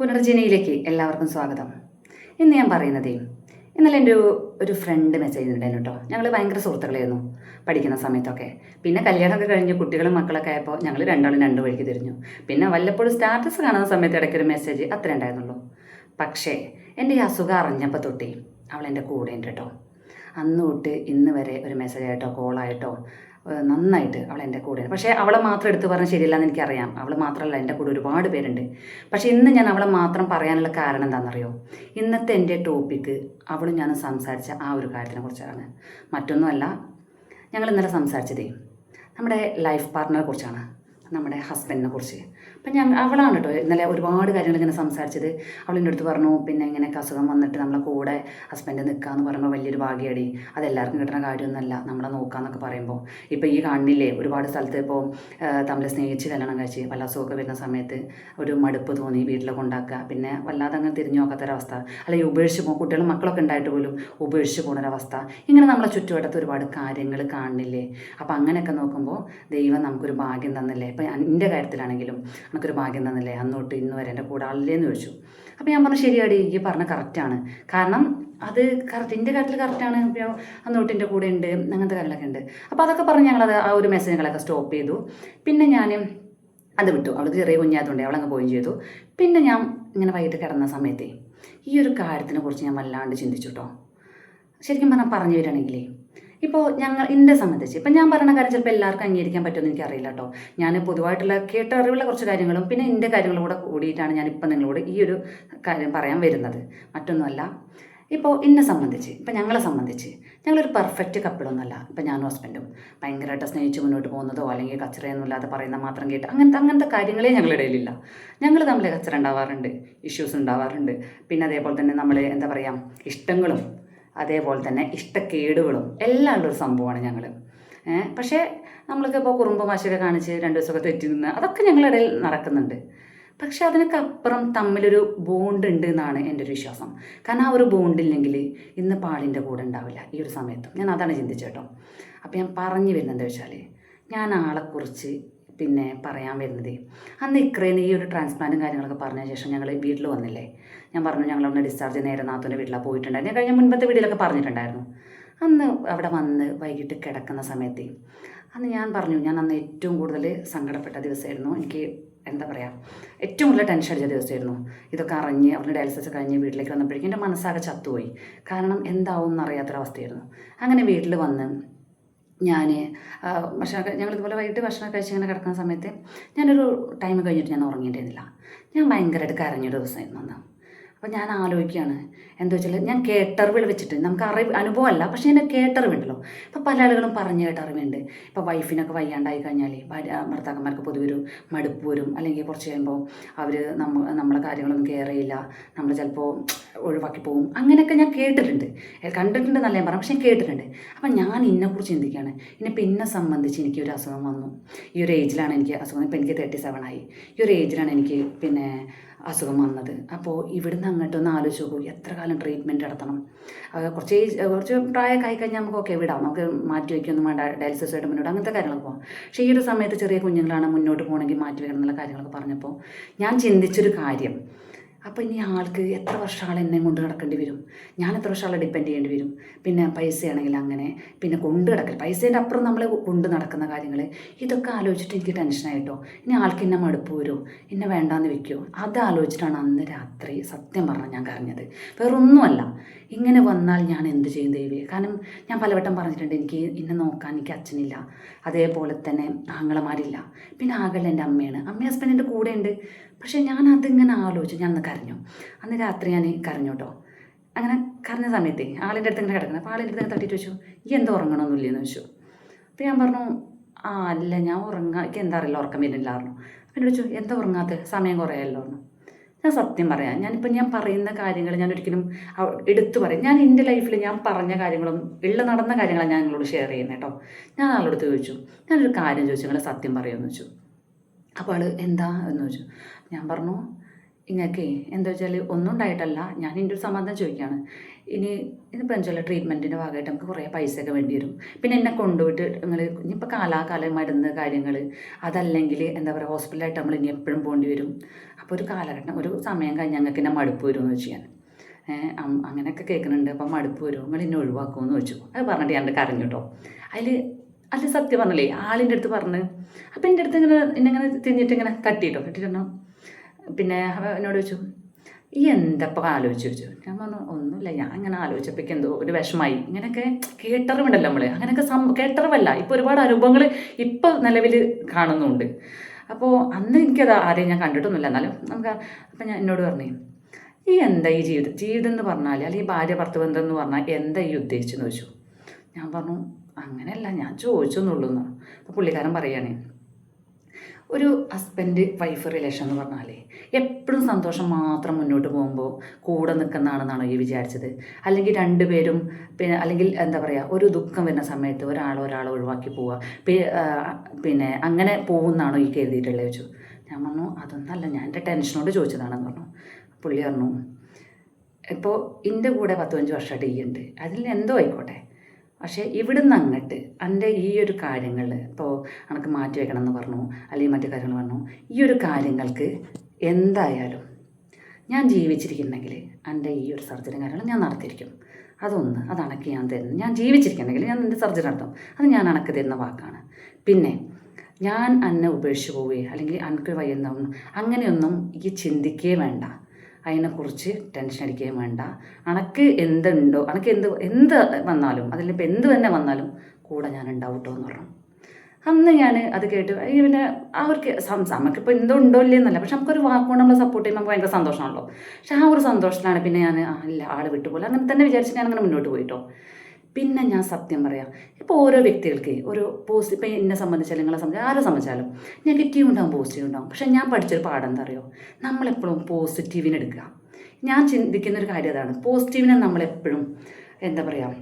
പുനർജനയിലേക്ക് എല്ലാവർക്കും സ്വാഗതം. ഇന്ന് ഞാൻ പറയുന്നതേ ഇന്നലെ എന്റെ ഒരു ഫ്രണ്ട് മെസ്സേജ് ചെയ്തിട്ടുണ്ടായിരുന്നു കേട്ടോ ഞങ്ങൾ ഭയങ്കര സുഹൃത്തുക്കളായിരുന്നു പഠിക്കുന്ന സമയത്തൊക്കെ. പിന്നെ കല്യാണമൊക്കെ കഴിഞ്ഞ് കുട്ടികളും മക്കളൊക്കെ ആയപ്പോൾ ഞങ്ങൾ രണ്ടാളും രണ്ട് വഴിക്ക് തിരിഞ്ഞു. പിന്നെ വല്ലപ്പോഴും സ്റ്റാറ്റസ് കാണുന്ന സമയത്ത് ഇടയ്ക്കൊരു മെസ്സേജ് അത്ര ഉണ്ടായിരുന്നുള്ളൂ. പക്ഷേ എന്റെ ഈ അസുഖം അറിഞ്ഞപ്പോൾ തൊട്ടേ അവൾ എന്റെ കൂടെ ഉണ്ട് കേട്ടോ അന്ന് തൊട്ട് ഇന്ന് വരെ ഒരു മെസ്സേജ് ആയിട്ടോ കോളായിട്ടോ നന്നായിട്ട് അവൾ എന്റെ കൂടെ പക്ഷേ അവളെ മാത്രം എടുത്ത് പറഞ്ഞാൽ ശരിയല്ല എന്ന് എനിക്കറിയാം. അവൾ മാത്രമല്ല എന്റെ കൂടെ ഒരുപാട് പേരുണ്ട്. പക്ഷേ ഇന്ന് ഞാൻ അവളെ മാത്രം പറയാനുള്ള കാരണം എന്താണെന്നറിയോ? ഇന്നത്തെ എന്റെ ടോപ്പിക്ക് അവളും ഞാൻ സംസാരിച്ച ആ ഒരു കാര്യത്തിനെ കുറിച്ചാണ്. മറ്റൊന്നുമല്ല ഞങ്ങൾ ഇന്നലെ സംസാരിച്ചതേ നമ്മുടെ ലൈഫ് പാർട്ട്ണറെ കുറിച്ചാണ് നമ്മുടെ ഹസ്ബൻഡിനെ കുറിച്ച്. അപ്പം ഞാൻ അവളാണ് കേട്ടോ ഇന്നലെ ഒരുപാട് കാര്യങ്ങൾ ഇങ്ങനെ സംസാരിച്ചത്. അവളിന്റെ അടുത്ത് പറഞ്ഞു പിന്നെ ഇങ്ങനെയൊക്കെ അസുഖം വന്നിട്ട് നമ്മളെ കൂടെ ഹസ്ബൻഡ് നിൽക്കാമെന്ന് പറയുമ്പോൾ വലിയൊരു ഭാഗ്യടി. അതെല്ലാവർക്കും കിട്ടുന്ന കാര്യമൊന്നുമല്ല. നമ്മളെ നോക്കാമെന്നൊക്കെ പറയുമ്പോൾ ഇപ്പോൾ ഈ കാണുന്നില്ലേ ഒരുപാട് സ്ഥലത്ത് ഇപ്പോൾ തമ്മിൽ സ്നേഹിച്ച് കല്യാണം കഴിച്ച് വല്ല അസുഖമൊക്കെ വരുന്ന സമയത്ത് ഒരു മടുപ്പ് തോന്നി വീട്ടിലൊക്കെ ഉണ്ടാക്കുക. പിന്നെ വല്ലാതെ അങ്ങനെ തിരിഞ്ഞു നോക്കാത്തൊരവസ്ഥ. അല്ലെങ്കിൽ ഉപേക്ഷിച്ച് പോകും കുട്ടികളും മക്കളൊക്കെ ഉണ്ടായിട്ട് പോലും ഉപേക്ഷിച്ച് പോകുന്നൊരവസ്ഥ ഇങ്ങനെ നമ്മളെ ചുറ്റുവട്ടത്ത് ഒരുപാട് കാര്യങ്ങൾ കാണുന്നില്ലേ അപ്പോൾ അങ്ങനെയൊക്കെ നോക്കുമ്പോൾ ദൈവം നമുക്കൊരു ഭാഗ്യം തന്നില്ലേ? ഇപ്പം എന്റെ കാര്യത്തിലാണെങ്കിലും നമുക്കൊരു ഭാഗ്യം തന്നില്ലേ അന്ന് തൊട്ട് ഇന്ന് വരെ എന്റെ കൂടെ ആളില്ലേന്ന് ചോദിച്ചു. അപ്പോൾ ഞാൻ പറഞ്ഞു ശരിയാടി ഈ പറഞ്ഞ കറക്റ്റാണ് കാരണം അത് കറക്റ്റ് എന്റെ കാര്യത്തിൽ കറക്റ്റാണ് ഇപ്പോൾ അന്ന് തൊട്ട് എന്റെ കൂടെ ഉണ്ട് അങ്ങനത്തെ കാര്യങ്ങളൊക്കെ ഉണ്ട് അപ്പോൾ അതൊക്കെ പറഞ്ഞ് ഞങ്ങളത് ആ ഒരു മെസ്സേജുകളൊക്കെ സ്റ്റോപ്പ് ചെയ്തു. പിന്നെ ഞാൻ അത് വിട്ടു. അവൾക്ക് ചെറിയ കുഞ്ഞായതുകൊണ്ട് അവളങ്ങ് പോവുകയും ചെയ്തു. പിന്നെ ഞാൻ ഇങ്ങനെ വൈകിട്ട് കിടന്ന സമയത്തേ ഈ ഒരു കാര്യത്തിനെ കുറിച്ച് ഞാൻ വല്ലാണ്ട് ചിന്തിച്ചു കേട്ടോ ശരിക്കും പറഞ്ഞാൽ പറഞ്ഞു വരികയാണെങ്കിലേ ഇപ്പോൾ ഞങ്ങൾ എന്നെ സംബന്ധിച്ച്. ഇപ്പം ഞാൻ പറയുന്ന കാര്യം ചിലപ്പോൾ എല്ലാവർക്കും അംഗീകരിക്കാൻ പറ്റുമെന്ന് എനിക്കറിയില്ല കേട്ടോ ഞാൻ പൊതുവായിട്ടുള്ള കേട്ടറിവുള്ള കുറച്ച് കാര്യങ്ങളും പിന്നെ എന്റെ കാര്യങ്ങളും കൂടെ കൂടിയിട്ടാണ് ഞാനിപ്പോൾ നിങ്ങളോട് ഈ ഒരു കാര്യം പറയാൻ വരുന്നത്. മറ്റൊന്നുമല്ല ഇപ്പോൾ എന്നെ സംബന്ധിച്ച് ഇപ്പം ഞങ്ങളെ സംബന്ധിച്ച് ഞങ്ങളൊരു പെർഫെക്റ്റ് കപ്പിളൊന്നുമല്ല ഇപ്പം ഞാനും ഹസ്ബൻഡും ഭയങ്കരമായിട്ട് സ്നേഹിച്ച് മുന്നോട്ട് പോകുന്നതോ അല്ലെങ്കിൽ കച്ചറയൊന്നും ഇല്ലാതെ പറയുന്ന മാത്രം കേട്ട് അങ്ങനത്തെ അങ്ങനത്തെ കാര്യങ്ങളേ ഞങ്ങളുടെ ഇടയിലില്ല. ഞങ്ങൾ തമ്മിൽ കച്ചറ ഉണ്ടാവാറുണ്ട് ഇഷ്യൂസ് ഉണ്ടാവാറുണ്ട്. പിന്നെ അതേപോലെ തന്നെ നമ്മൾ എന്താ പറയുക ഇഷ്ടങ്ങളും അതേപോലെ തന്നെ ഇഷ്ടക്കേടുകളും എല്ലാം ഉള്ളൊരു സംഭവമാണ് ഞങ്ങൾ പക്ഷേ നമ്മൾക്ക് ഇപ്പോൾ കുറുമ്പ് മാശയൊക്കെ കാണിച്ച് രണ്ട് ദിവസമൊക്കെ തെറ്റി നിന്ന് അതൊക്കെ ഞങ്ങളിടയിൽ നടക്കുന്നുണ്ട്. പക്ഷെ അതിനൊക്കെ അപ്പുറം തമ്മിലൊരു ബോണ്ട് ഉണ്ട് എന്നാണ് എന്റെ ഒരു വിശ്വാസം. കാരണം ആ ഒരു ബോണ്ട് ഇല്ലെങ്കിൽ ഇന്ന് പാളിന്റെ കൂടെ ഉണ്ടാവില്ല ഈ ഒരു സമയത്ത്. ഞാൻ അതാണ് ചിന്തിച്ചേട്ടോ അപ്പം അപ്പോൾ ഞാൻ പറഞ്ഞു വരുന്നത് എന്താ വെച്ചാൽ ഞാൻ ആളെക്കുറിച്ച് പിന്നെ പറയാൻ വരുന്നത് അന്ന് ഇക്രേന്ന് ഈ ഒരു ട്രാൻസ്പ്ലാന്റും കാര്യങ്ങളൊക്കെ പറഞ്ഞ ശേഷം ഞങ്ങൾ വീട്ടിൽ വന്നില്ലേ? ഞാൻ പറഞ്ഞു ഞങ്ങൾ അവിടെ ഡിസ്ചാർജ് നേരെ നാത്തൂന്റെ വീട്ടിലാണ് പോയിട്ടുണ്ടായിരുന്നു. ഞാൻ കഴിഞ്ഞ മുൻപത്തെ വീട്ടിലൊക്കെ പറഞ്ഞിട്ടുണ്ടായിരുന്നു. അന്ന് അവിടെ വന്ന് വൈകിട്ട് കിടക്കുന്ന സമയത്ത് അന്ന് ഞാൻ പറഞ്ഞു ഞാൻ അന്ന് ഏറ്റവും കൂടുതൽ സങ്കടപ്പെട്ട ദിവസമായിരുന്നു. എനിക്ക് എന്താ പറയുക ഏറ്റവും കൂടുതൽ ടെൻഷൻ അടിച്ച ദിവസമായിരുന്നു. ഇതൊക്കെ അറിഞ്ഞ് അവരുടെ ഡയാലിസിസ് കഴിഞ്ഞ് വീട്ടിലേക്ക് വന്നപ്പോഴേക്കും എന്റെ മനസ്സാകെ ചത്തുപോയി. കാരണം എന്താവും എന്നറിയാത്തൊരവസ്ഥയായിരുന്നു. അങ്ങനെ വീട്ടിൽ വന്ന് ഞാൻ ഭക്ഷണം ഞങ്ങൾ ഇതുപോലെ വൈകിട്ട് ഭക്ഷണം കഴിച്ച് ഇങ്ങനെ കിടക്കുന്ന സമയത്ത് ഞാനൊരു ടൈം കഴിഞ്ഞിട്ട് ഞാൻ ഉറങ്ങിയിട്ടിരുന്നില്ല ഞാൻ ഭയങ്കരമായിട്ട് കരഞ്ഞൊരു ദിവസമായിരുന്നു അന്ന്. അപ്പോൾ ഞാൻ ആലോചിക്കുകയാണ്. എന്താ വെച്ചാൽ ഞാൻ കേട്ടറിവിൽ വെച്ചിട്ട് നമുക്ക് അറിവ് അനുഭവമല്ല പക്ഷേ എന്റെ കേട്ടറിവുണ്ടല്ലോ. ഇപ്പം പല ആളുകളും പറഞ്ഞ് കേട്ടറിവുണ്ട്. ഇപ്പം വൈഫിനൊക്കെ വയ്യാണ്ടായി കഴിഞ്ഞാൽ ഭാര്യ ഭർത്താക്കന്മാർക്ക് പൊതുവെ ഒരു മടുപ്പ് വരും. അല്ലെങ്കിൽ കുറച്ച് കഴിയുമ്പോൾ അവർ നമ്മ നമ്മളെ കാര്യങ്ങളൊന്നും കെയർ ചെയ്യില്ല. നമ്മൾ ചിലപ്പോൾ ഒഴിവാക്കി പോകും അങ്ങനെയൊക്കെ ഞാൻ കേട്ടിട്ടുണ്ട്. കണ്ടിട്ടുണ്ട് നല്ല പറയാം പക്ഷേ ഞാൻ കേട്ടിട്ടുണ്ട്. അപ്പം ഞാൻ ഇതിനെക്കുറിച്ച് ചിന്തിക്കുകയാണ്. ഇന്നെ പിന്നെ സംബന്ധിച്ച് എനിക്ക് ഒരു അസുഖം വന്നു. ഈ ഒരു ഏജിലാണ് എനിക്ക് അസുഖം ഇപ്പം എനിക്ക് തേർട്ടി സെവൻ ആയി. ഈ ഒരു ഏജിലാണ് എനിക്ക് പിന്നെ അസുഖം വന്നത്. അപ്പോൾ ഇവിടുന്ന് അങ്ങോട്ടൊന്ന് ആലോചിച്ച് നോക്കൂ എത്ര കാലം ട്രീറ്റ്മെന്റ് നടത്തണം? കുറച്ച് കുറച്ച് പ്രായമൊക്കെ ആയിക്കഴിഞ്ഞാൽ നമുക്ക് ഓക്കെ വിടാം. നമുക്ക് മാറ്റി വയ്ക്കൊന്നും വേണ്ട ഡയാലിസിസ് ആയിട്ട് മുന്നോട്ട് അങ്ങനത്തെ കാര്യങ്ങളൊക്കെ പോകാം പക്ഷേ ഈ ഒരു സമയത്ത് ചെറിയ കുഞ്ഞുങ്ങളാണ് മുന്നോട്ട് പോകണമെങ്കിൽ മാറ്റി വയ്ക്കണം എന്നുള്ള കാര്യങ്ങളൊക്കെ പറഞ്ഞപ്പോൾ ഞാൻ ചിന്തിച്ചൊരു കാര്യം. അപ്പോൾ ഇനി ആൾക്ക് എത്ര വർഷം ആൾ എന്നെ കൊണ്ട് നടക്കേണ്ടി വരും? ഞാൻ എത്ര വർഷം ആളെ ഡിപ്പെൻഡ് ചെയ്യേണ്ടി വരും? പിന്നെ പൈസയാണെങ്കിൽ അങ്ങനെ പിന്നെ കൊണ്ട് നടക്കൽ പൈസേന്റെ അപ്പുറം നമ്മൾ കൊണ്ട് നടക്കുന്ന കാര്യങ്ങൾ ഇതൊക്കെ ആലോചിച്ചിട്ട് എനിക്ക് ടെൻഷനായിട്ടോ ഇനി ആൾക്ക് എന്നെ മടുപ്പ് വരുമോ എന്നെ വേണ്ടാന്ന് വെക്കുമോ അത് ആലോചിച്ചിട്ടാണ് അന്ന് രാത്രി സത്യം പറഞ്ഞാൽ ഞാൻ കരഞ്ഞത്. വേറൊന്നുമല്ല ഇങ്ങനെ വന്നാൽ ഞാൻ എന്ത് ചെയ്യും ദേവി കാരണം ഞാൻ പലവട്ടം പറഞ്ഞിട്ടുണ്ട് എനിക്ക് ഇന്നെ നോക്കാൻ എനിക്ക് അച്ഛനില്ല. അതേപോലെ തന്നെ ആങ്ങളമാരില്ല. പിന്നെ ആകെ എന്റെ അമ്മയാണ്. അമ്മ ഹസ്ബൻഡിന്റെ കൂടെ ഉണ്ട് പക്ഷേ ഞാൻ അതിങ്ങനെ ആലോചിച്ചു. ഞാൻ അന്ന് കരഞ്ഞു. അന്ന് രാത്രി ഞാൻ കരഞ്ഞു കേട്ടോ അങ്ങനെ കരഞ്ഞ സമയത്ത് ആളിന്റെ അടുത്ത് ഇങ്ങനെ കിടക്കണം. അപ്പോൾ ആളിന്റെ അടുത്ത് തട്ടിയിട്ട് വെച്ചു ഈ എന്താ ഉറങ്ങണമെന്നില്ലെന്ന് വെച്ചു അപ്പോൾ ഞാൻ പറഞ്ഞു ആ അല്ല ഞാൻ ഉറങ്ങാം എനിക്ക് എന്താ അറിയില്ല ഉറക്കം വരുന്നില്ല പറഞ്ഞു. അപ്പം എന്നോട് എന്താ ഉറങ്ങാത്ത? സമയം കുറയല്ലോ എന്ന് ഞാൻ സത്യം പറയാം ഞാനിപ്പോൾ ഞാൻ പറയുന്ന കാര്യങ്ങൾ ഞാൻ ഒരിക്കലും എടുത്തു പറയും. ഞാൻ എന്റെ ലൈഫിൽ ഞാൻ പറഞ്ഞ കാര്യങ്ങളും ഉള്ള നടന്ന കാര്യങ്ങളാണ് ഞാൻ നിങ്ങളോട് ഷെയർ ചെയ്യുന്നത് കേട്ടോ ഞാൻ ആളോട് ചോദിച്ചു ഞാനൊരു കാര്യം ചോദിച്ചു നിങ്ങൾ സത്യം പറയുമെന്ന് വെച്ചു അപ്പോൾ ആൾ എന്താ? എന്ന് ചോദിച്ചു. ഞാൻ പറഞ്ഞു ഇങ്ങക്കേ എന്താ വെച്ചാൽ ഒന്നും ഉണ്ടായിട്ടല്ല ഞാൻ എന്റെ ഒരു സമാധാനം ചോദിക്കുകയാണ് ഇനി ഇതിപ്പോൾ എന്താ വെച്ചാൽ ട്രീറ്റ്മെന്റിന്റെ ഭാഗമായിട്ട് നമുക്ക് കുറേ പൈസയൊക്കെ വേണ്ടി വരും. പിന്നെ എന്നെ കൊണ്ടുപോയിട്ട് നിങ്ങൾ ഇനിയിപ്പോൾ കാലാകാലം മരുന്ന് കാര്യങ്ങൾ അതല്ലെങ്കിൽ എന്താ പറയുക ഹോസ്പിറ്റലായിട്ട് നമ്മൾ ഇനി എപ്പോഴും പോകേണ്ടി വരും. അപ്പോൾ ഒരു കാലഘട്ടം ഒരു സമയം കഴിഞ്ഞ് ഞങ്ങൾക്ക് എന്നെ മടുപ്പ് വരുമെന്ന് വെച്ച് ഞാൻ. അങ്ങനെയൊക്കെ കേൾക്കുന്നുണ്ട്. അപ്പം മടുപ്പ് വരും. നിങ്ങൾ എന്നെ ഒഴിവാക്കുമെന്ന് വെച്ചു അത് പറഞ്ഞിട്ട് ഞാൻ കരഞ്ഞു കേട്ടോ അതിൽ അതിൽ സത്യം പറഞ്ഞില്ലേ? ആളിന്റെ അടുത്ത് പറഞ്ഞ് അപ്പം എന്റെ അടുത്ത് ഇങ്ങനെ എന്നെ ഇങ്ങനെ തിരിഞ്ഞിട്ട് ഇങ്ങനെ തട്ടിയിട്ടോ തട്ടിട്ടോ പിന്നെ എന്നോട് ചോദിച്ചു ഈ എന്തപ്പോൾ ആലോചിച്ച്? ചോദിച്ചു. ഞാൻ പറഞ്ഞു ഒന്നുമില്ല ഞാൻ അങ്ങനെ ആലോചിച്ചപ്പോൾ എന്തോ ഒരു വിഷമായി. ഇങ്ങനെയൊക്കെ കേട്ടറിവുണ്ടല്ലോ നമ്മൾ അങ്ങനെയൊക്കെ സം കേട്ടറിവല്ല. ഇപ്പോൾ ഒരുപാട് അനുഭവങ്ങൾ ഇപ്പോൾ നിലവിൽ കാണുന്നുണ്ട്. അപ്പോൾ അന്ന് എനിക്കത് ആരെയും ഞാൻ കണ്ടിട്ടൊന്നുമില്ല. എന്നാലും നമുക്ക് അപ്പം ഞാൻ എന്നോട് പറഞ്ഞു ഈ എന്താ ഈ ജീവിതം ജീവിതം എന്ന് പറഞ്ഞാൽ അല്ലെങ്കിൽ ഭാര്യ ഭർത്ത ബന്ധം എന്ന് പറഞ്ഞാൽ എന്താ ഈ ഉദ്ദേശിച്ചെന്ന് ചോദിച്ചു? ഞാൻ പറഞ്ഞു അങ്ങനെയല്ല ഞാൻ ചോദിച്ചൊന്നുള്ളൂ എന്ന്. അപ്പോൾ പുള്ളിക്കാരൻ പറയുകയാണേ ഒരു ഹസ്ബൻഡ് വൈഫ് റിലേഷൻ എന്ന് പറഞ്ഞാലേ എപ്പോഴും സന്തോഷം മാത്രം മുന്നോട്ട് പോകുമ്പോൾ കൂടെ നിൽക്കുന്നതാണെന്നാണോ ഈ വിചാരിച്ചത്? അല്ലെങ്കിൽ രണ്ടുപേരും പിന്നെ അല്ലെങ്കിൽ എന്താ പറയുക ഒരു ദുഃഖം വരുന്ന സമയത്ത് ഒരാൾ ഒരാളെ ഒഴിവാക്കി പോവുക. പിന്നെ അങ്ങനെ പോകുന്നതാണോ ഈ കരുതിയിട്ടുള്ളത് ചോദിച്ചു. ഞാൻ പറഞ്ഞു അതൊന്നല്ല ഞാൻ എന്റെ ടെൻഷനോട് ചോദിച്ചതാണെന്ന് പറഞ്ഞു. പുള്ളി പറഞ്ഞു ഇപ്പോൾ എന്റെ കൂടെ പത്ത് പതിനഞ്ച് വർഷമായിട്ട് ഈ ഉണ്ട്. അതിൽ എന്തോ ആയിക്കോട്ടെ. പക്ഷേ ഇവിടുന്ന് അങ്ങോട്ട് എന്റെ ഈ ഒരു കാര്യങ്ങൾ ഇപ്പോൾ എനിക്ക് മാറ്റി വെക്കണം എന്ന് പറഞ്ഞു അല്ലെങ്കിൽ മറ്റു കാര്യങ്ങൾ പറഞ്ഞു ഈ ഒരു കാര്യങ്ങൾക്ക് എന്തായാലും ഞാൻ ജീവിച്ചിരിക്കുന്നെങ്കിൽ എന്റെ ഈ ഒരു സർജറി കാര്യങ്ങൾ ഞാൻ നടത്തിയിരിക്കും. അതൊന്ന് അത് ഞാൻ തരുന്നു. ഞാൻ ജീവിച്ചിരിക്കുന്നെങ്കിൽ ഞാൻ എന്റെ സർജറി നടത്തും. അത് ഞാൻ അണക്ക് തരുന്ന വാക്കാണ്. പിന്നെ ഞാൻ അന്നെ ഉപേക്ഷിച്ച് പോവുകയോ അല്ലെങ്കിൽ അനക്ക് വയ്യുന്ന അങ്ങനെയൊന്നും എനിക്ക് ചിന്തിക്കുകയേ വേണ്ട. അതിനെക്കുറിച്ച് ടെൻഷൻ അടിക്കുകയും വേണ്ട. അണക്ക് എന്തുണ്ടോ അണക്ക് എന്ത് എന്ത് വന്നാലും അതിലിപ്പോൾ എന്ത് തന്നെ വന്നാലും കൂടെ ഞാൻ ഉണ്ടാവും കേട്ടോ എന്ന് പറഞ്ഞു. അന്ന് ഞാൻ അത് കേട്ട് പിന്നെ അവർക്ക് സം നമുക്കിപ്പോൾ എന്തോ ഉണ്ടോ ഇല്ലേ എന്നല്ല പക്ഷെ നമുക്കൊരു വാക്കുകൊണ്ട് നമ്മളെ സപ്പോർട്ട് ചെയ്യുമ്പോൾ നമുക്ക് ഭയങ്കര സന്തോഷമാണല്ലോ. പക്ഷെ ആ ഒരു സന്തോഷത്തിലാണ് പിന്നെ ഞാൻ ഇല്ല ആൾ വിട്ടുപോലെ അങ്ങനെ തന്നെ വിചാരിച്ച് ഞാൻ അങ്ങനെ മുന്നോട്ട് പോയിട്ടോ. പിന്നെ ഞാൻ സത്യം പറയാം. ഇപ്പോൾ ഓരോ വ്യക്തികൾക്ക് ഒരു പോസ്റ്റ് ഇപ്പോൾ എന്നെ സംബന്ധിച്ചാലും നിങ്ങളെ സംബന്ധിച്ച് ആരെ സംബന്ധിച്ചാലും നെഗറ്റീവ് ഉണ്ടാവും പോസിറ്റീവ് ഉണ്ടാവും. പക്ഷേ ഞാൻ പഠിച്ചൊരു പാഠം എന്താ അറിയോ? നമ്മളെപ്പോഴും പോസിറ്റീവിനെ എടുക്കുക. ഞാൻ ചിന്തിക്കുന്ന ഒരു കാര്യം അതാണ്. പോസിറ്റീവിനെ നമ്മളെപ്പോഴും എന്താ പറയുക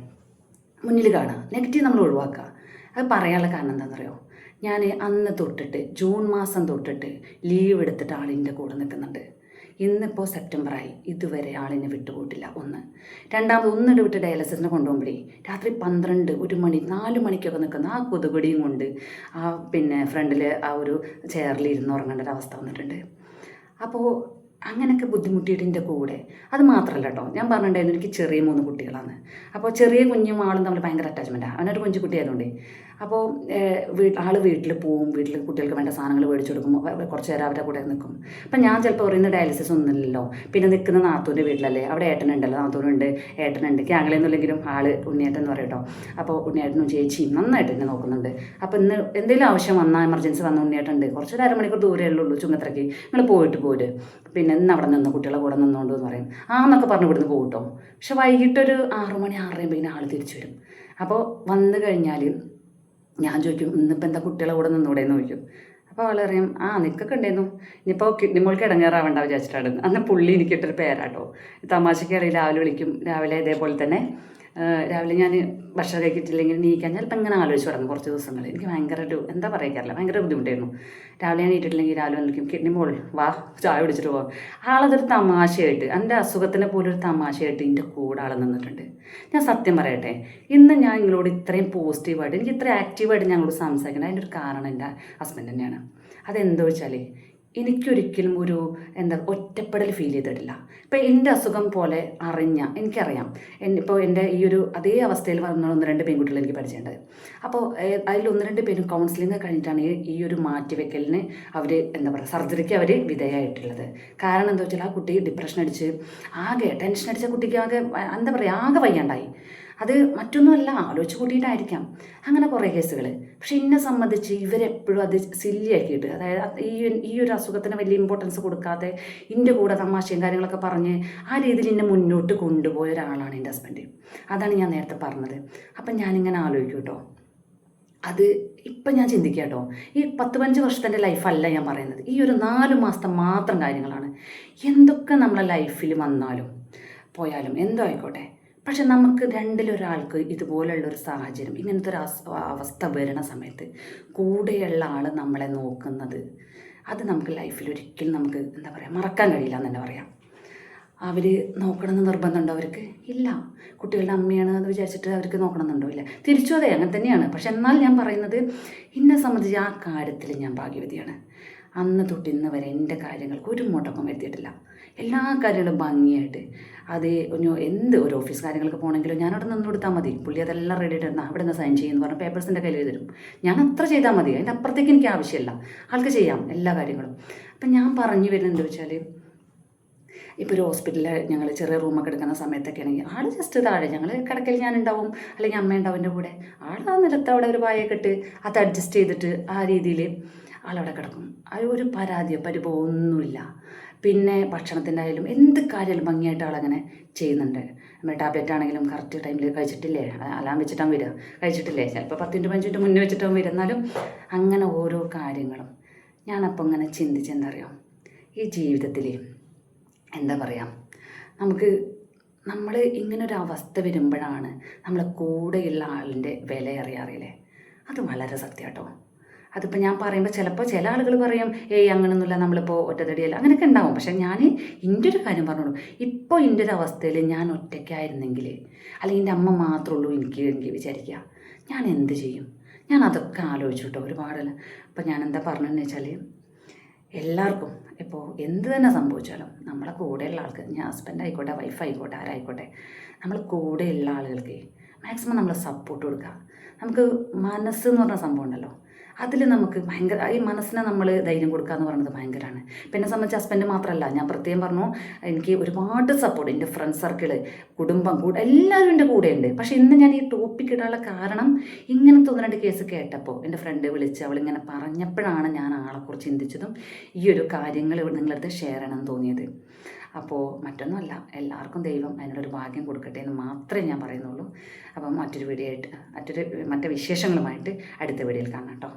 മുന്നിൽ കാണുക. നെഗറ്റീവ് നമ്മൾ ഒഴിവാക്കുക. അത് പറയാനുള്ള കാരണം എന്താണെന്നറിയോ ഞാൻ അന്ന് തൊട്ടിട്ട് ജൂൺ മാസം തൊട്ടിട്ട് ലീവ് എടുത്തിട്ട് ആളിന്റെ കൂടെ നിൽക്കുന്നുണ്ട്. ഇന്നിപ്പോൾ സെപ്റ്റംബറായി. ഇതുവരെ ആളിനെ വിട്ടുപോയിട്ടില്ല. ഒന്ന്. രണ്ടാമത് ഒന്നിട്ട് വിട്ട് ഡയാലിസിസിന് കൊണ്ടുപോകുമ്പോഴേ രാത്രി പന്ത്രണ്ട് ഒരു മണി നാല് മണിക്കൊക്കെ നിൽക്കുന്ന ആ കൊതുകടിയും കൊണ്ട് ആ പിന്നെ ഫ്രണ്ടിൽ ആ ഒരു ചെയറിൽ ഇരുന്ന് ഉറങ്ങേണ്ട ഒരു അവസ്ഥ വന്നിട്ടുണ്ട്. അപ്പോൾ അങ്ങനെയൊക്കെ ബുദ്ധിമുട്ടിയിട്ടിന്റെ കൂടെ. അത് മാത്രമല്ല കേട്ടോ. ഞാൻ പറഞ്ഞിട്ടുണ്ടായിരുന്നു എനിക്ക് ചെറിയ മൂന്ന് കുട്ടികളാണ്. അപ്പോൾ ചെറിയ കുഞ്ഞും ആളും തമ്മിൽ ഭയങ്കര അറ്റാച്ച്മെന്റാണ് അവനൊരു കുഞ്ഞു കുട്ടിയായതുകൊണ്ട് അപ്പോൾ ആൾ വീട്ടിൽ പോവും വീട്ടിൽ കുട്ടികൾക്ക് വേണ്ട സാധനങ്ങൾ മേടിച്ചു കൊടുക്കും കുറച്ച് നേരം അവരുടെ കൂടെ നിൽക്കും അപ്പം ഞാൻ ചിലപ്പോൾ പറയുന്ന ഡയാലിസിസ് ഒന്നുമില്ലല്ലോ. പിന്നെ നിൽക്കുന്ന നാത്തൂന്റെ വീട്ടിലല്ലേ അവിടെ ഏട്ടനുണ്ടല്ലോ നാത്തൂനുണ്ട് ഏട്ടനുണ്ട് ക്യാങ്ങളെന്നുണ്ടെങ്കിലും ആൾ ഉണ്ണിയേട്ടൻ എന്ന് പറയട്ടോ. അപ്പോൾ ഉണ്ണിയേട്ടനും ചേച്ചിയും നന്നായിട്ട് എന്നെ നോക്കുന്നുണ്ട്. അപ്പോൾ ഇന്ന് എന്തെങ്കിലും ആവശ്യം വന്നാൽ എമർജൻസി വന്ന ഉണ്ണിയേട്ടുണ്ട് കുറച്ചൊരു അരമണിക്കൂർ ദൂരമല്ലേ ഉള്ളൂ ചുങ്കത്രയ്ക്ക് നിങ്ങൾ പോയിട്ട് പോര്. പിന്നെ ഇന്ന് അവിടെ നിന്ന് കുട്ടികളെ കൂടെ നിന്നുകൊണ്ട് എന്ന് പറയും. ആ എന്നൊക്കെ പറഞ്ഞ് ഇവിടുന്ന് പോകട്ടോ കേട്ടോ പക്ഷെ വൈകിട്ടൊരു ആറു മണി ആറരയുമ്പോൾ ആൾ തിരിച്ചു വരും. അപ്പോൾ വന്നു കഴിഞ്ഞാൽ ഞാൻ ചോദിക്കും ഇന്നിപ്പോൾ എന്താ കുട്ടികളെ കൂടെ നിന്നൂടെ? എന്ന് ചോദിക്കും. അപ്പോൾ അവൾ പറയും ആ നിൽക്കൊക്കെ ഉണ്ടായിരുന്നു ഇനിയിപ്പോൾ കിഡ്നി മോൾക്ക് ഇടങ്ങേറാവണ്ട വിചാരിച്ചിട്ടാണ്. അന്ന് പുള്ളി എനിക്കിട്ടൊരു പേരാട്ടോ. തമാശയ്ക്ക് അറിയി രാവിലെ വിളിക്കും. രാവിലെ ഇതേപോലെ തന്നെ രാവിലെ ഞാൻ ഭക്ഷണം കഴിക്കിട്ടില്ലെങ്കിൽ നീക്കാൻ ചിലപ്പോൾ ഇങ്ങനെ ആലോചിച്ച് തുടങ്ങും കുറച്ച് ദിവസങ്ങൾ. എനിക്ക് ഭയങ്കര ഒരു എന്താ പറയാറില്ല ഭയങ്കര ബുദ്ധിമുട്ടായിരുന്നു. രാവിലെ ഞാൻ ഇട്ടിട്ടില്ലെങ്കിൽ രാവിലെ നിൽക്കും കിഡ്നി മോൾ വാ ചായ കുടിച്ചിട്ട് പോവാം ആളതൊരു തമാശയായിട്ട് എന്റെ അസുഖത്തിനെ പോലെ ഒരു തമാശയായിട്ട് എന്റെ കൂടെ ആൾ നിന്നിട്ടുണ്ട്. ഞാൻ സത്യം പറയട്ടെ ഇന്ന് ഞാൻ നിങ്ങളോട് ഇത്രയും പോസിറ്റീവായിട്ട് എനിക്ക് ഇത്ര ആക്റ്റീവായിട്ട് ഞങ്ങളോട് സംസാരിക്കുന്നത് അതിന്റെ ഒരു കാരണം എന്റെ ഹസ്ബൻഡ് തന്നെയാണ്. അതെന്തോ വെച്ചാൽ എനിക്കൊരിക്കലും ഒരു എന്താ ഒറ്റപ്പെടൽ ഫീൽ ചെയ്തിട്ടില്ല. ഇപ്പം എന്റെ അസുഖം പോലെ അറിഞ്ഞ എനിക്കറിയാം. ഇപ്പോൾ എന്റെ ഈ ഒരു അതേ അവസ്ഥയിൽ വന്ന ഒന്ന് രണ്ട് പെൺകുട്ടികൾ എനിക്ക് പരിചയമുണ്ടായത് അപ്പോൾ അതിൽ ഒന്ന് രണ്ട് പേരും കൗൺസിലിംഗ് കഴിഞ്ഞിട്ടാണ് ഈ ഒരു മാറ്റിവെക്കലിന് അവർ എന്താ പറയുക സർജറിക്ക് അവർ വിധേയമായിട്ടുള്ളത് കാരണം എന്താ വെച്ചാൽ ആ കുട്ടി ഡിപ്രഷൻ അടിച്ച് ആകെ ടെൻഷൻ അടിച്ച കുട്ടിക്ക് ആകെ എന്താ പറയുക ആകെ വയ്യാണ്ടായി. അത് മറ്റൊന്നുമല്ല ആലോചിച്ച് കൂട്ടിയിട്ടായിരിക്കാം. അങ്ങനെ കുറേ കേസുകൾ പക്ഷെ എന്നെ സംബന്ധിച്ച് ഇവരെപ്പോഴും അത് സില്ലിയാക്കിയിട്ട് അതായത് ഈ ഈ ഒരു അസുഖത്തിന് വലിയ ഇമ്പോർട്ടൻസ് കൊടുക്കാതെ എന്റെ കൂടെ തമാശയും കാര്യങ്ങളൊക്കെ പറഞ്ഞ് ആ രീതിയിൽ എന്നെ മുന്നോട്ട് കൊണ്ടുപോയ ഒരാളാണ് എന്റെ ഹസ്ബൻഡ് അതാണ് ഞാൻ നേരത്തെ പറഞ്ഞത്. അപ്പം ഞാനിങ്ങനെ ആലോചിക്കും കേട്ടോ അത് ഇപ്പം ഞാൻ ചിന്തിക്കുക കേട്ടോ ഈ പത്ത് പതിനഞ്ച് വർഷത്തിന്റെ ലൈഫല്ല ഞാൻ പറയുന്നത്. ഈ ഒരു നാല് മാസത്തെ മാത്രം കാര്യങ്ങളാണ്. എന്തൊക്കെ നമ്മളെ ലൈഫിൽ വന്നാലും പോയാലും എന്തോ ആയിക്കോട്ടെ. പക്ഷെ നമുക്ക് രണ്ടിലൊരാൾക്ക് ഇതുപോലുള്ള ഒരു സാഹചര്യം ഇങ്ങനത്തെ ഒരു അവസ്ഥ വരുന്ന സമയത്ത് കൂടെയുള്ള ആൾ നമ്മളെ നോക്കുന്നത് അത് നമുക്ക് ലൈഫിൽ ഒരിക്കലും നമുക്ക് എന്താ പറയുക മറക്കാൻ കഴിയില്ല എന്ന് തന്നെ പറയാം. അവർ നോക്കണമെന്ന് നിർബന്ധമുണ്ടോ അവർക്ക്? ഇല്ല. കുട്ടികളുടെ അമ്മയാണ് എന്ന് വിചാരിച്ചിട്ട് അവർക്ക് നോക്കണമെന്നുണ്ടോ? ഇല്ല. തിരിച്ചു അതെ അങ്ങനെ തന്നെയാണ്. പക്ഷെ എന്നാൽ ഞാൻ പറയുന്നത് എന്നെ സംബന്ധിച്ച് ആ കാര്യത്തിൽ ഞാൻ ഭാഗ്യവതിയാണ്. അന്ന് തൊട്ട് ഇന്ന് വരെ എന്റെ കാര്യങ്ങൾക്ക് ഒരു മുടക്കം വരുത്തിയിട്ടില്ല. എല്ലാ കാര്യങ്ങളും ഭംഗിയായിട്ട്. അത് ഇനി എന്ത് ഒരു ഓഫീസ് കാര്യങ്ങൾക്ക് പോകണമെങ്കിലും ഞാൻ അവിടെ നിന്ന് കൊടുത്താൽ മതി. പുള്ളി അതെല്ലാം റെഡി ആയിട്ട് അവിടെ നിന്ന് സൈൻ ചെയ്യുമെന്ന് പറഞ്ഞാൽ പേപ്പേഴ്സിന്റെ കയ്യിൽ തരും. ഞാൻ അത്ര ചെയ്താൽ മതി. അതിന്റെ അപ്പുറത്തേക്ക് എനിക്ക് ആവശ്യമില്ല. ആൾക്ക് ചെയ്യാം എല്ലാ കാര്യങ്ങളും. അപ്പം ഞാൻ പറഞ്ഞു വരുന്നത് എന്താ വെച്ചാൽ ഇപ്പോൾ ഒരു ഹോസ്പിറ്റലിൽ ഞങ്ങൾ ചെറിയ റൂമൊക്കെ എടുക്കുന്ന സമയത്തൊക്കെ ആണെങ്കിൽ ആൾ ജസ്റ്റ് താഴെ ഞങ്ങൾ കിടക്കൽ ഞാനുണ്ടാവും. അല്ലെങ്കിൽ അമ്മ ഉണ്ടാവും എന്റെ കൂടെ. ആൾ ആ നിലത്ത് അവിടെ ഒരു പായൊക്കെ ഇട്ട് അത് അഡ്ജസ്റ്റ് ചെയ്തിട്ട് ആ രീതിയിൽ ആളവിടെ കിടക്കും. അത് ഒരു പരാതിയോ പരിഭവമോ ഒന്നുമില്ല പിന്നെ ഭക്ഷണത്തിന്റെ ആയാലും എന്ത് കാര്യമായാലും ഭംഗിയായിട്ട് ആളങ്ങനെ ചെയ്യുന്നുണ്ട്. നമ്മൾ ടാബ്ലറ്റ് ആണെങ്കിലും കറക്റ്റ് ടൈമിൽ കഴിച്ചിട്ടില്ലേ? അലാം വെച്ചിട്ടാണ് വരിക. കഴിച്ചിട്ടില്ലേ? ചിലപ്പോൾ പത്ത് മിനിറ്റ് പതിനഞ്ച് മിനിറ്റ് മുന്നേ വെച്ചിട്ടും വരിക. എന്നാലും അങ്ങനെ ഓരോ കാര്യങ്ങളും. ഞാനപ്പോൾ ഇങ്ങനെ ചിന്തിച്ച് എന്താ ഈ ജീവിതത്തിൽ എന്താ പറയുക നമുക്ക് നമ്മൾ ഇങ്ങനൊരു അവസ്ഥ വരുമ്പോഴാണ് നമ്മളെ കൂടെയുള്ള ആളിന്റെ വില അറിയാറില്ലേ അത് വളരെ സത്യം കേട്ടോ അതിപ്പോൾ ഞാൻ പറയുമ്പോൾ ചിലപ്പോൾ ചില ആളുകൾ പറയും ഏയ് അങ്ങനൊന്നുമില്ല നമ്മളിപ്പോൾ ഒറ്റത്തടിയല്ല. അങ്ങനെയൊക്കെ ഉണ്ടാവും. പക്ഷേ ഞാൻ എന്റെ ഒരു കാര്യം പറഞ്ഞോളൂ. ഇപ്പോൾ എന്റെ ഒരു അവസ്ഥയിൽ ഞാൻ ഒറ്റയ്ക്കായിരുന്നെങ്കിൽ അല്ലെങ്കിൽ എന്റെ അമ്മ മാത്രമേ ഉള്ളൂ എനിക്ക് എനിക്ക് വിചാരിക്കുക ഞാൻ എന്ത് ചെയ്യും? ഞാൻ അതൊക്കെ ആലോചിച്ചു കേട്ടോ ഒരുപാടല്ല അപ്പം ഞാൻ എന്താ പറഞ്ഞതെന്ന് വെച്ചാൽ എല്ലാവർക്കും ഇപ്പോൾ എന്ത് തന്നെ സംഭവിച്ചാലും നമ്മളെ കൂടെയുള്ള ആൾക്ക് ഞാൻ ഹസ്ബൻഡ് ആയിക്കോട്ടെ വൈഫ് ആയിക്കോട്ടെ ആരായിക്കോട്ടെ നമ്മൾ കൂടെയുള്ള ആളുകൾക്ക് മാക്സിമം നമ്മൾ സപ്പോർട്ട് കൊടുക്കുക നമുക്ക് മനസ്സ് എന്ന് പറഞ്ഞ സംഭവം ഉണ്ടല്ലോ. അതിൽ നമുക്ക് ഭയങ്കര ഈ മനസ്സിനെ നമ്മൾ ധൈര്യം കൊടുക്കുക എന്ന് പറയുന്നത് ഭയങ്കരമാണ് പിന്നെ സംബന്ധിച്ച് ഹസ്ബൻഡ് മാത്രമല്ല ഞാൻ പ്രത്യേകം പറഞ്ഞു എനിക്ക് ഒരുപാട് സപ്പോർട്ട് എന്റെ ഫ്രണ്ട് സർക്കിൾ കുടുംബം കൂടെ എല്ലാവരും എന്റെ കൂടെയുണ്ട്. പക്ഷേ ഇന്ന് ഞാൻ ഈ ടോപ്പിക് ഇടാനുള്ള കാരണം ഇങ്ങനത്തെ ഒന്ന് രണ്ട് കേസ് കേട്ടപ്പോൾ എന്റെ ഫ്രണ്ട് വിളിച്ച് ഇങ്ങനെ പറഞ്ഞപ്പോഴാണ് ഞാൻ ആളെക്കുറിച്ച് ചിന്തിച്ചതും ഈ ഒരു കാര്യങ്ങൾ നിങ്ങളടുത്ത് ഷെയർ ചെയ്യണമെന്ന് തോന്നിയത്. അപ്പോൾ മറ്റൊന്നുമല്ല എല്ലാവർക്കും ദൈവം അതിനുള്ളൊരു ഭാഗ്യം കൊടുക്കട്ടെ എന്ന് മാത്രമേ ഞാൻ പറയുന്നുള്ളൂ. അപ്പം മറ്റൊരു വീഡിയോ ആയിട്ട് മറ്റൊരു മറ്റു വിശേഷങ്ങളുമായിട്ട് അടുത്ത വീഡിയോയിൽ കാണാം കേട്ടോ.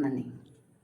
നന്ദി.